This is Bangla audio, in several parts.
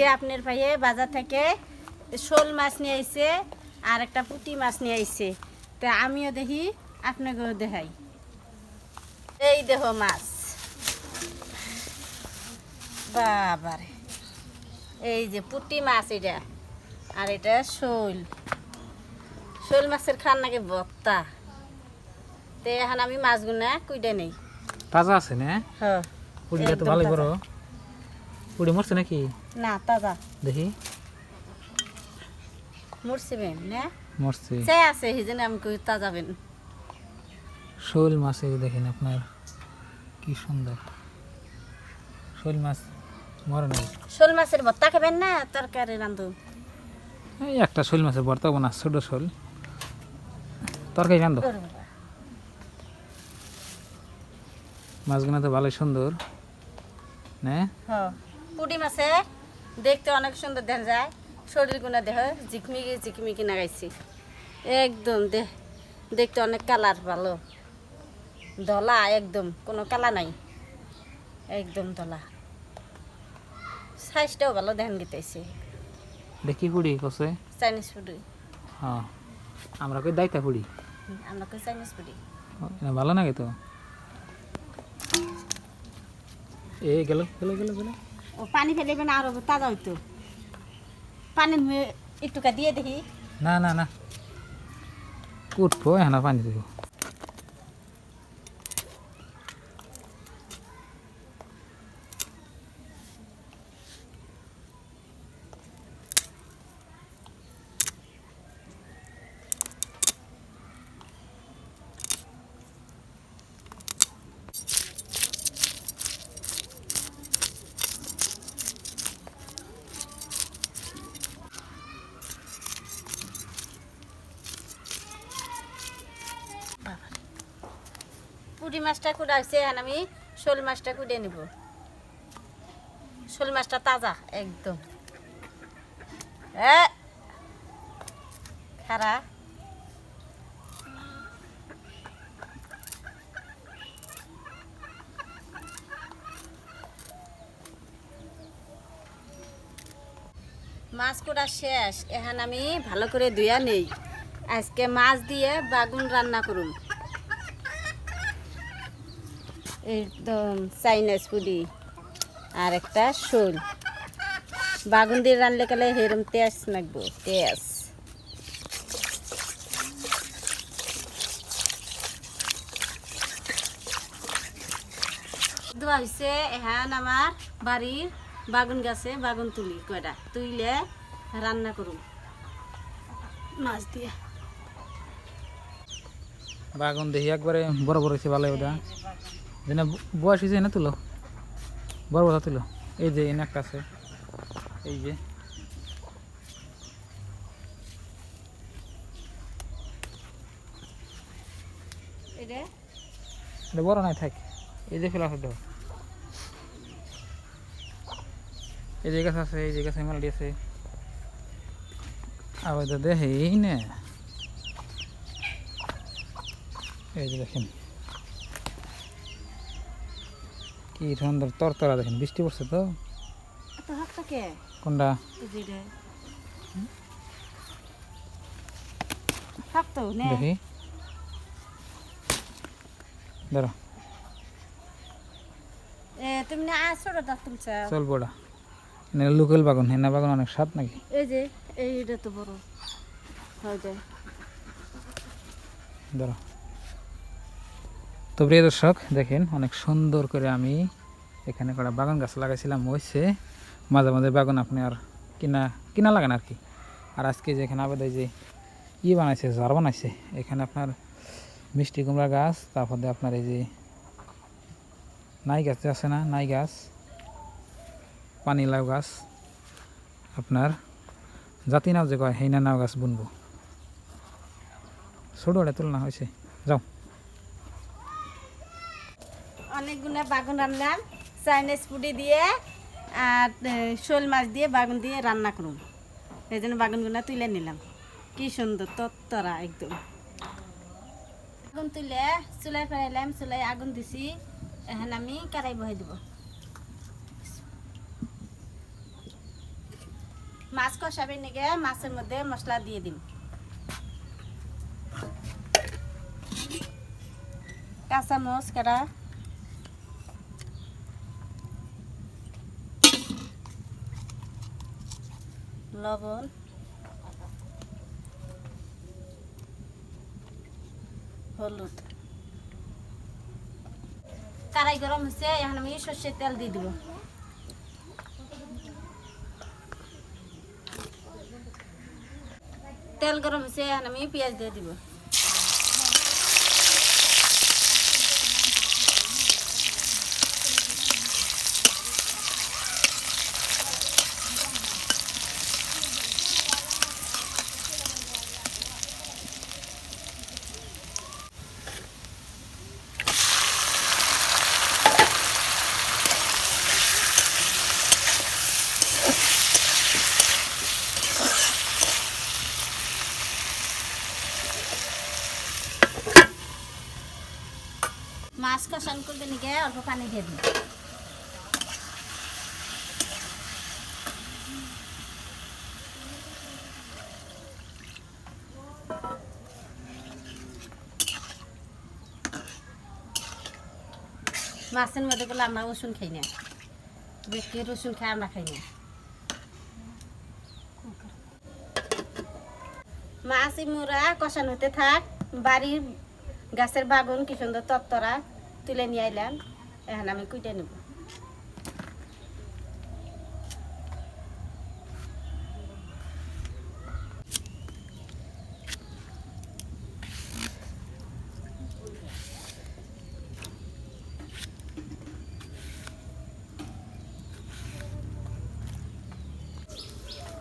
আজকে আপনার ভাইয়ে বাজার থেকে শোল মাছ নিয়ে আইছে আর একটা পুঁটি মাছ নিয়ে আইছে। তা আমিও দেখি আপনাকেও দেখাই। এই দেহ মাছ। বাবারে। এই যে পুঁটি মাছ এটা আর এটা শোল। শোল মাছের খান নাকি বত্তা। তে এখন আমি মাছগুনা কুইডে নেই। তাজা আছে না? হ্যাঁ পুড়িটা তো তাজা। বড়। পুড়ি মরছে নাকি? না তাজা। দেখি। মরছিবেন না? মরছে। সে আছে জন্য আমি কই তাজাবেন শোল মাছ এই দেখেন আপনার কি সুন্দর। শোল মাছ মরে নাই। শোল মাছের ভর্তা খাবেন না তরকারি রান্ধু? এই একটা শোল মাছের ভর্তা বানা ছোট শোল। তরকারি রান্ধো। মাছগুলো তো ভালোই সুন্দর। না। পুডি মাছে দেখতে অনেক সুন্দর দেখা যায়। শরীর গুণা দেহ ঝিকমিকি ঝিকমিকি নাগাইছি। একদম দেহ দেখতে অনেক কালার ভালো। ধলা একদম কোনো কালা নাই। একদম ধলা। সাইজটাও ভালো ধ্যান দিতেছে দেখি পুড়ি কসে? চাইনিজ পুডি হ্যাঁ আমরা কই দাইতা পুড়ি আমরা কই চাইনিজ এটা ভালো লাগে তো। এ গেল গেল গেল গেল। ও, পানি ফেলে না আরও তাজা হইতো। পানি একটুকা দিয়ে দেখি। না না না। উঠবো হ্যাঁ পানি দেবো। পুঁটি মাছটা কুড়াইছে এখন আমি শোল মাছটা কুড়ে নিব। শোল মাছটা তাজা, একদম। এ! খারা মাছ কুড়া শেষ, এখন আমি ভালো করে ধুয়া নেই। আজকে মাছ দিয়ে বাগুন রান্না করুন একদম চাইনিজ পুরি আর একটা শোল। বাগুন দিয়ে রানলে গেলে হেরম তেজ নাকবো তেজ। দোয়া হয়েছে এখন আমার বাড়ির বাগুন গাছে বাগুন তুলি কয়টা? তুইলে রান্না করুন মাছ দিয়ে। বাগুন দেখি একবারে বড় বড় হয়েছে ভালো ওটা। যেন বয়স হয়েছে না তুলো। বড় বড় তুলো। এই যে এনে একটা আছে। এই যে। এটা? বড় নাই থাক। এই যে ফেলা হতো এই যে গাছ আছে এই যে গাছে মেলাডি আছে। আবার দেখেই না। এই যে দেখেন। কি সুন্দর তরতরা দেখেন? বৃষ্টি পড়ছে তো। কোনটা? দেখি। এ তুমি না আসো দাঁত তুলছা। চল বড়া লোকাল বাগান হেনা বাগান অনেক স্বাদ নাকি? এই যে এইটা তো বড়। হয় যায়। ধরো। তো প্রিয় দর্শক, দেখেন অনেক সুন্দর করে আমি এখানে কটা বাগান গাছ লাগাইছিলাম। হয়েছে মাঝে মাঝে বাগান আপনি আর কিনা কিনা লাগান আর কি। আর আজকে যে এখানে আবেদ যে ই বানাইছে, ঝাড় বানাইছে, এখানে আপনার মিষ্টি কুমড়া গাছ, তারপর আপনার এই যে নাই গাছ আছে না, নাই গাছ, পানি লাউ গাছ, আপনার জাতি নাও যে কয়, হেইনা নাও গাছ বুনবো। ছোটো তুলনা হয়েছে। যাও। অনেকগুলো বাগুন রান্নাম চাইনিজ পুডি দিয়ে আর শোল মাছ দিয়ে বাগুন দিয়ে রান্না করুন। এই জন্য বাগুনগুলো তুলে নিলাম। কি সুন্দর তত্তরা একদম। আগুন তুলে চুলাই ফেলাইলাম চুলাই আগুন দিছি। এখন আমি কারাই বহাই দিব। মাছ কষাবে নিগে, মাছের মধ্যে মশলা দিয়ে দিন কাঁচা মরিচ কাটা লবণ। হলুদ। কারাই গরম হয়েছে এখন আমি সর্ষের তেল দিয়ে দিব। তেল গরম হয়েছে এখন আমি পেঁয়াজ দিয়ে দিব মাছ কষান করবে নিকে অল্প পানি দিয়ে দিন মাছের মধ্যে বলে আমরা রসুন খাই না। বেশি রসুন খাই, আমরা খাই না। মাছ ইমুরা, কষান হতে থাক। বাড়ির গাছের বাগুন, কি সুন্দর তত্তরা। তুলে নিয়ে আইলাম এখন আমি কুইটে নেব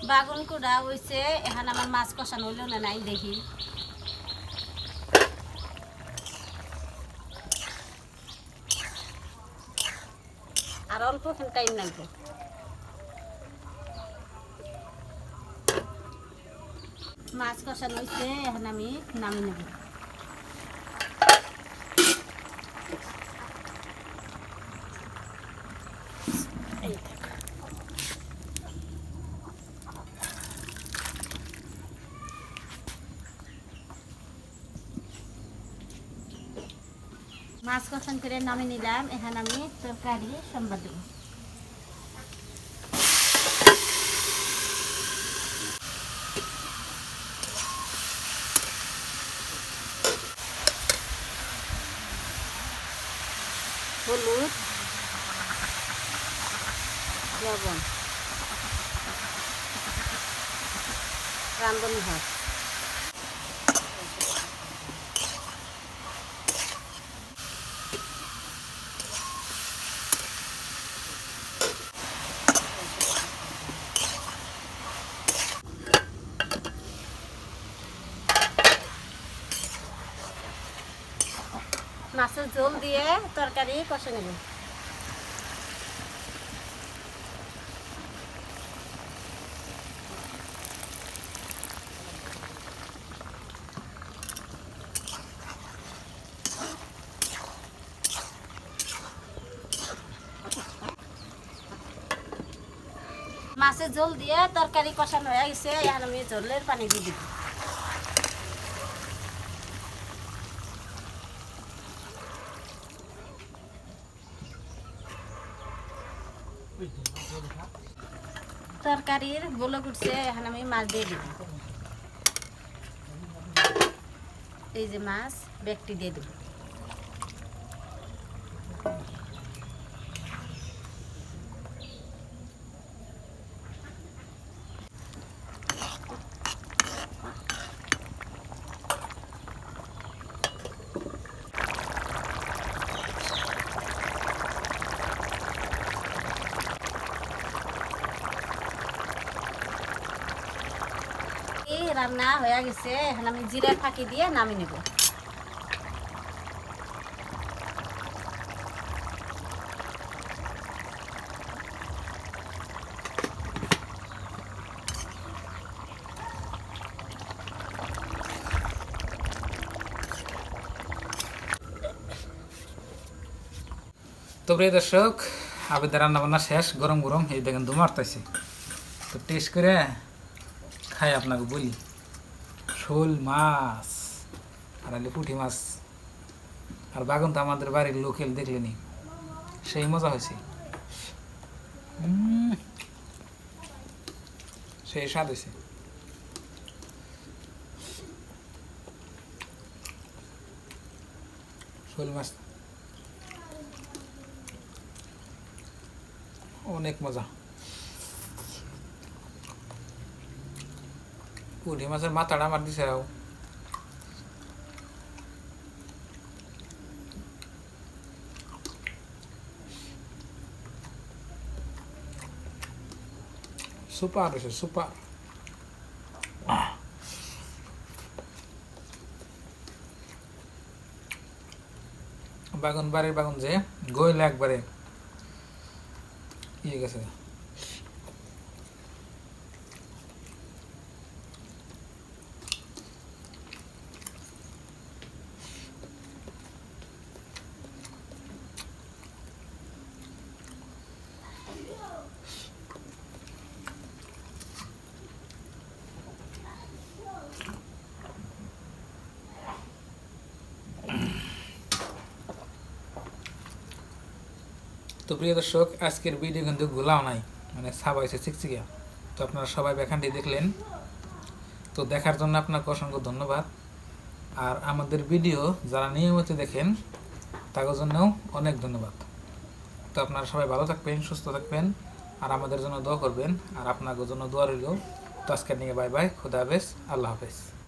বাগুন কুড়া হয়েছে এখন আমার মাছ কষানো হইল না নাই দেখি। অল্প টাইম লাগবে মাছ কষানো হয়েছে এখন আমি নামিয়ে নেব। মাছ কষান করে নামিয়ে নিলাম। এখন আমি তরকারি সম্বাদ দেবো। হলুদ লবণ। রান্ধনি ভাত মাছের ঝোল দিয়ে তরকারি কষে নেব। মাছের ঝোল দিয়ে তরকারি কষানো হয়ে গেছে, আর আমি ঝোলের পানি দিয়ে দিব। তরকারির বলে উঠছে এখন আমি মাছ দিয়ে দিব। এই যে মাছ ব্যাগটি দিয়ে দেব এই রান্না হয়ে গেছে, এখন আমি জিরা ফাঁকি দিয়ে নামিয়ে নেব। তো প্রিয় দর্শক আবেদা রান্না বান্না শেষ গরম গরম এই দেখেন দু মারতেছে তো টেস্ট করে খাই আপনাকে বলি। শোল মাছ আর হলে পুঁটি মাছ। আর বাগুন তো আমাদের বাড়ির লোকেল দেখলেনি সেই মজা হয়েছে। সেই স্বাদ হয়েছে। শোল মাছ। অনেক মজা। পুঁটি মাছের মাথাটা আমার দিছে। সুপার হয়েছে সুপার। বাগান, বাড়ির বাগান যে, গইলে একবারে। ইয়ে গেছে। তো প্রিয় দর্শক, আজকের ভিডিও কিন্তু গোলাও নাই মানে সাবা হয়েছে চিকচিকিয়া তো আপনারা সবাই ব্যাখানটি দেখলেন। তো দেখার জন্য আপনাকে অসংখ্য ধন্যবাদ। আর আমাদের ভিডিও যারা নিয়মিত দেখেন, তাদের জন্যও অনেক ধন্যবাদ। তো আপনারা সবাই ভালো থাকবেন, সুস্থ থাকবেন, আর আমাদের জন্য দোয়া করবেন, আর আপনাদের জন্য দোয়া রইল। তো আজকের নিয়ে বাই বাই খুদা হাফেজ, আল্লাহ হাফেজ।